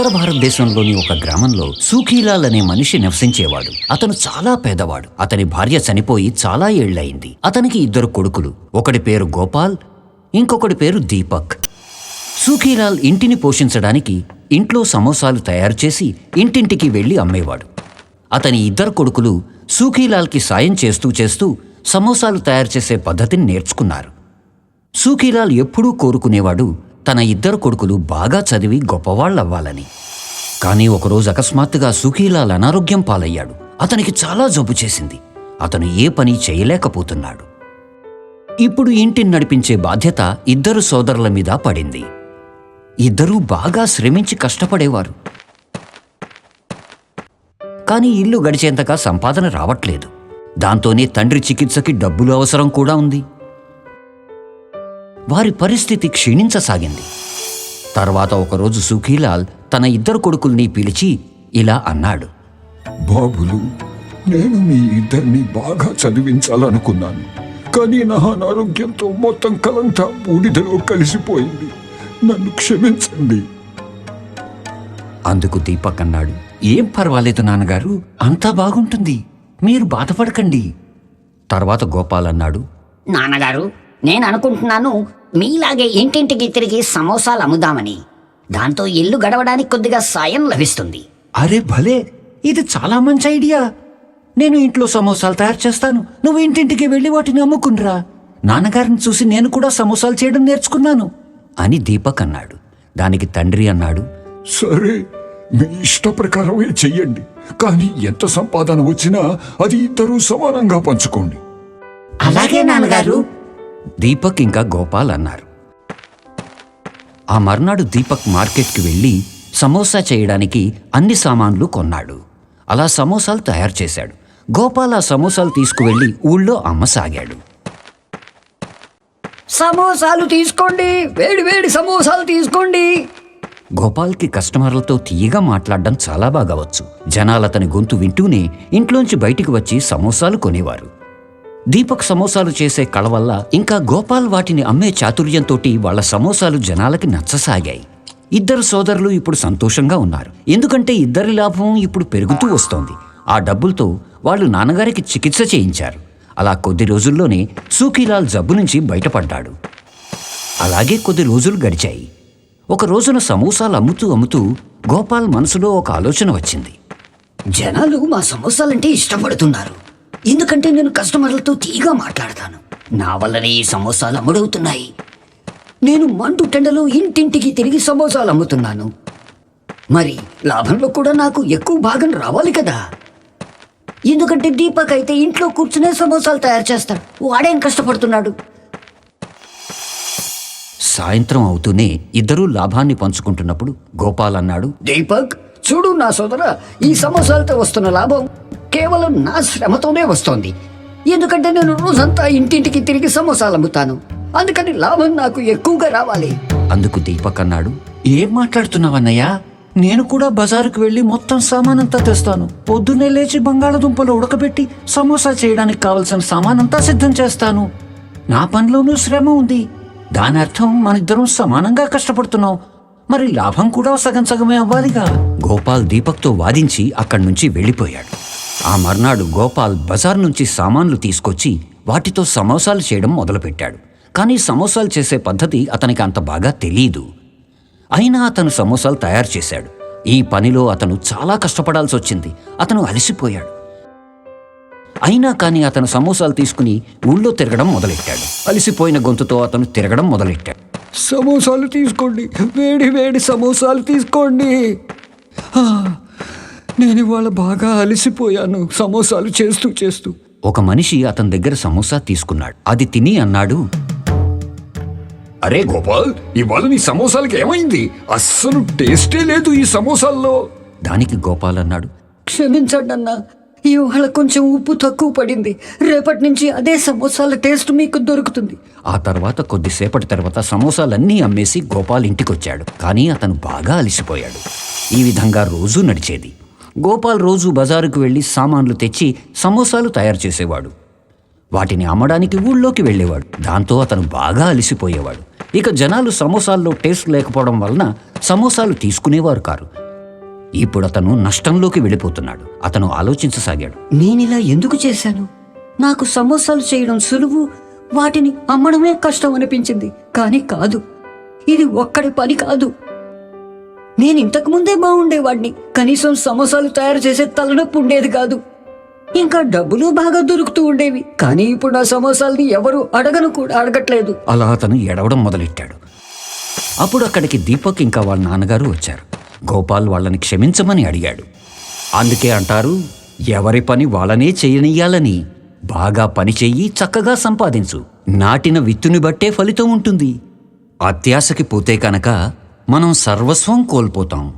ఉత్తర భారతదేశంలోని ఒక గ్రామంలో సూఖీలాల్ అనే మనిషి నివసించేవాడు. అతను చాలా పేదవాడు. అతని భార్య చనిపోయి చాలా ఏళ్ళయింది. అతనికి ఇద్దరు కొడుకులు. ఒకటి పేరు గోపాల్ ఇంకొకటి పేరు దీపక్. సూఖీలాల్ ఇంటిని పోషించడానికి ఇంట్లో సమోసాలు తయారు చేసి ఇంటింటికి వెళ్ళి అమ్మేవాడు. అతని ఇద్దరు కొడుకులు సూఖీలాల్కి సాయం చేస్తూ చేస్తూ సమోసాలు తయారు చేసే పద్ధతిని నేర్చుకున్నారు. సూఖీలాల్ ఎప్పుడూ కోరుకునేవాడు తన ఇద్దరు కొడుకులు బాగా చదివి గొప్పవాళ్ళవ్వాలని. కానీ ఒకరోజు అకస్మాత్తుగా సుఖీలాల్ అనారోగ్యం పాలయ్యాడు. అతనికి చాలా జబ్బు చేసింది. అతను ఏ పని చేయలేకపోతున్నాడు. ఇప్పుడు ఇంటిని నడిపించే బాధ్యత ఇద్దరు సోదరుల మీద పడింది. ఇద్దరూ బాగా శ్రమించి కష్టపడేవారు. కానీ ఇల్లు గడిచేంతగా సంపాదన రావట్లేదు. దాంతోనే తండ్రి చికిత్సకి డబ్బులు అవసరం కూడా ఉంది. వారి పరిస్థితి క్షీణించసాగింది. తర్వాత ఒకరోజు సుఖీలాల్ తన ఇద్దరు కొడుకుల్ని పిలిచి ఇలా అన్నాడు. బాబులు నేను మీ ఇద్దరిని బాగా చదివించాలనుకున్నాను. కానీ నా అనారోగ్యంతో మొత్తం కలంతా బూడిదలో కలిసిపోయింది. నన్ను క్షమించండి. అందుకు దీపక్ అన్నాడు. ఏం పర్వాలేదు నాన్నగారు అంతా బాగుంటుంది. మీరు బాధపడకండి. తర్వాత గోపాల్ అన్నాడు. నాన్నగారు నేను అనుకుంటున్నాను మీలాగే ఇంటింటికి తిరిగి సమోసాలు అమ్ముదామని. దాంతో ఇల్లు గడవడానికి కొద్దిగా సాయం లభిస్తుంది. అరే భలే! ఇది చాలా మంచి ఐడియా. నేను ఇంట్లో సమోసాలు తయారు చేస్తాను. నువ్వు ఇంటింటికి వెళ్ళి వాటిని అమ్ముకునిరా నాన్నగారిని చూసి నేను కూడా సమోసాలు చేయడం నేర్చుకున్నాను. అని దీపక్ అన్నాడు. దానికి తండ్రి అన్నాడు. సరే మీ ఇష్ట ప్రకారమే చెయ్యండి. కానీ ఎంత సంపాదన వచ్చినా అది ఇద్దరూ సమానంగా పంచుకోండి. అలాగే నాన్నగారు. దీపక్ ఇంకా గోపాల్ అన్నారు. ఆ మర్నాడు దీపక్ మార్కెట్కి వెళ్ళి సమోసా చేయడానికి అన్ని సామాన్లు కొన్నాడు. అలా సమోసాలు తయారు చేశాడు. గోపాల్ ఆ సమోసాలు తీసుకువెళ్ళి ఊళ్ళో అమ్మసాగాడు సమోసాలు తీసుకోండి వేడి వేడి సమోసాలు తీసుకోండి. గోపాల్కి కస్టమర్లతో తీయగా మాట్లాడడం చాలా బాగా వచ్చు. జనాలు అతని గొంతు వింటూనే ఇంట్లోంచి బయటికి వచ్చి సమోసాలు కొనేవారు. దీపక్ సమోసాలు చేసే కళ వల్ల ఇంకా గోపాల్ వాటిని అమ్మే చాతుర్యంతోటి వాళ్ళ సమోసాలు జనాలకి నచ్చసాగాయి. ఇద్దరు సోదరులు ఇప్పుడు సంతోషంగా ఉన్నారు. ఎందుకంటే ఇద్దరి లాభం ఇప్పుడు పెరుగుతూ వస్తోంది. ఆ డబ్బులతో వాళ్ళు నాన్నగారికి చికిత్స చేయించారు. అలా కొద్ది రోజుల్లోనే సూకీలాల్ జబ్బు నుంచి బయటపడ్డాడు. అలాగే కొద్ది రోజులు గడిచాయి. ఒక రోజున సమోసాలు అమ్ముతూ అమ్ముతూ గోపాల్ మనసులో ఒక ఆలోచన వచ్చింది. జనాలు మా సమోసాలంటే ఇష్టపడుతున్నారు. ఎందుకంటే నేను కస్టమర్లతో తీగా మాట్లాడతాను. నా వల్లనే ఈ సమోసాలు అమ్ముడవుతున్నాయి. నేను మండు టెండలో ఇంటింటికి తిరిగి సమోసాలు అమ్ముతున్నాను. మరి లాభంలో కూడా నాకు ఎక్కువ భాగం రావాలి కదా. ఎందుకంటే దీపక్ అయితే ఇంట్లో కూర్చునే సమోసాలు తయారు చేస్తాడు. వాడేం కష్టపడుతున్నాడు? సాయంత్రం అవుతూనే ఇద్దరూ లాభాన్ని పంచుకుంటున్నప్పుడు గోపాల్ అన్నాడు దీపక్ చూడు నా సోదర ఈ సమోసాలతో వస్తున్న లాభం. కేవలం నా శ్రమతోనే వస్తోంది. ఎందుకంటే నేను రోజంతా ఇంటింటికి తిరిగి సమోసాలు అమ్ముతాను. అందుకని లాభం నాకు ఎక్కువగా రావాలి. అందుకు దీపక్ అన్నాడు. ఏం మాట్లాడుతున్నావన్నయ్యా నేను కూడా బజారుకు వెళ్ళి మొత్తం సామానంతా తెస్తాను. పొద్దున్నే లేచి బంగాళదుంపలు ఉడకబెట్టి సమోసా చేయడానికి కావలసిన సామానంతా సిద్ధం చేస్తాను. నా పనిలోనూ శ్రమ ఉంది. దాని అర్థం మనిద్దరం సమానంగా కష్టపడుతున్నాం. మరి లాభం కూడా సగం సగమే అవ్వాలిగా. గోపాల్ దీపక్తో వాదించి అక్కడి నుంచి వెళ్ళిపోయాడు. ఆ మర్నాడు గోపాల్ బజార్ నుంచి సామాన్లు తీసుకొచ్చి వాటితో సమోసాలు చేయడం మొదలుపెట్టాడు. కానీ సమోసాలు చేసే పద్ధతి అతనికి అంత బాగా తెలియదు అయినా అతను సమోసాలు తయారు చేశాడు. ఈ పనిలో అతను చాలా కష్టపడాల్సి వచ్చింది. అతను అలసిపోయాడు. అయినా కానీ అతను సమోసాలు తీసుకుని ఊళ్ళో తిరగడం మొదలెట్టాడు. అలసిపోయిన గొంతుతో అతను తిరగడం మొదలెట్టాడు. సమోసాలు తీసుకోండి. వేడి వేడి సమోసాలు తీసుకోండి. నేను ఇవాళ బాగా అలసిపోయాను. సమోసాలు చేస్తూ చేస్తూ. ఒక మనిషి అతని దగ్గర సమోసా తీసుకున్నాడు. అది తిని అన్నాడు అరే గోపాల్ ఇవాళ నీ సమోసాలకి ఏమైంది? అస్సలు టేస్టే లేదు ఈ సమోసాల్లో. దానికి గోపాల్ అన్నాడు క్షమించండి అన్న ఇవాళ కొంచెం ఉప్పు తక్కువ పడింది. రేపటి నుంచి అదే సమోసాల టేస్ట్ మీకు దొరుకుతుంది. ఆ తర్వాత కొద్దిసేపటి తర్వాత సమోసాలన్నీ అమ్మేసి గోపాల్ ఇంటికొచ్చాడు. కానీ అతను బాగా అలసిపోయాడు. ఈ విధంగా రోజూ నడిచేది. గోపాల్ రోజు బజారుకు వెళ్ళి సామాన్లు తెచ్చి సమోసాలు తయారు చేసేవాడు. వాటిని అమ్మడానికి ఊళ్ళోకి వెళ్ళేవాడు. దాంతో అతను బాగా అలిసిపోయేవాడు. ఇక జనాలు సమోసాల్లో టేస్ట్ లేకపోవడం వలన సమోసాలు తీసుకునేవారు కారు. ఇప్పుడు అతను నష్టంలోకి వెళ్ళిపోతున్నాడు. అతను ఆలోచించసాగాడు. నేనిలా ఎందుకు చేశాను? నాకు సమోసాలు చేయడం సులువు వాటిని అమ్మడమే కష్టం అనిపించింది. కానీ కాదు. ఇది ఒక్కడి పని కాదు. నేను ఇంతకు ముందే బాగుండేవాడిని. కనీసం సమోసాలు తయారు చేసే తలనొప్పి ఉండేది కాదు. ఇంకా డబ్బులు బాగా దొరుకుతూ ఉండేవి. కానీ ఇప్పుడు నా సమోసాల్ని ఎవరు అడగను కూడా అడగట్లేదు. అలా అతను ఎడవడం మొదలెట్టాడు. అప్పుడు అక్కడికి దీపక్ ఇంకా వాళ్ళ నాన్నగారు వచ్చారు. గోపాల్ వాళ్ళని క్షమించమని అడిగాడు. అందుకే అంటారు ఎవరి పని వాళ్ళనే చేయనియ్యాలని. బాగా పని చెయ్యి చక్కగా సంపాదించు. నాటిన విత్తుని బట్టే ఫలితం ఉంటుంది. అత్యాశకి పోతే కనుక మనం సర్వస్వం కోల్పోతాం.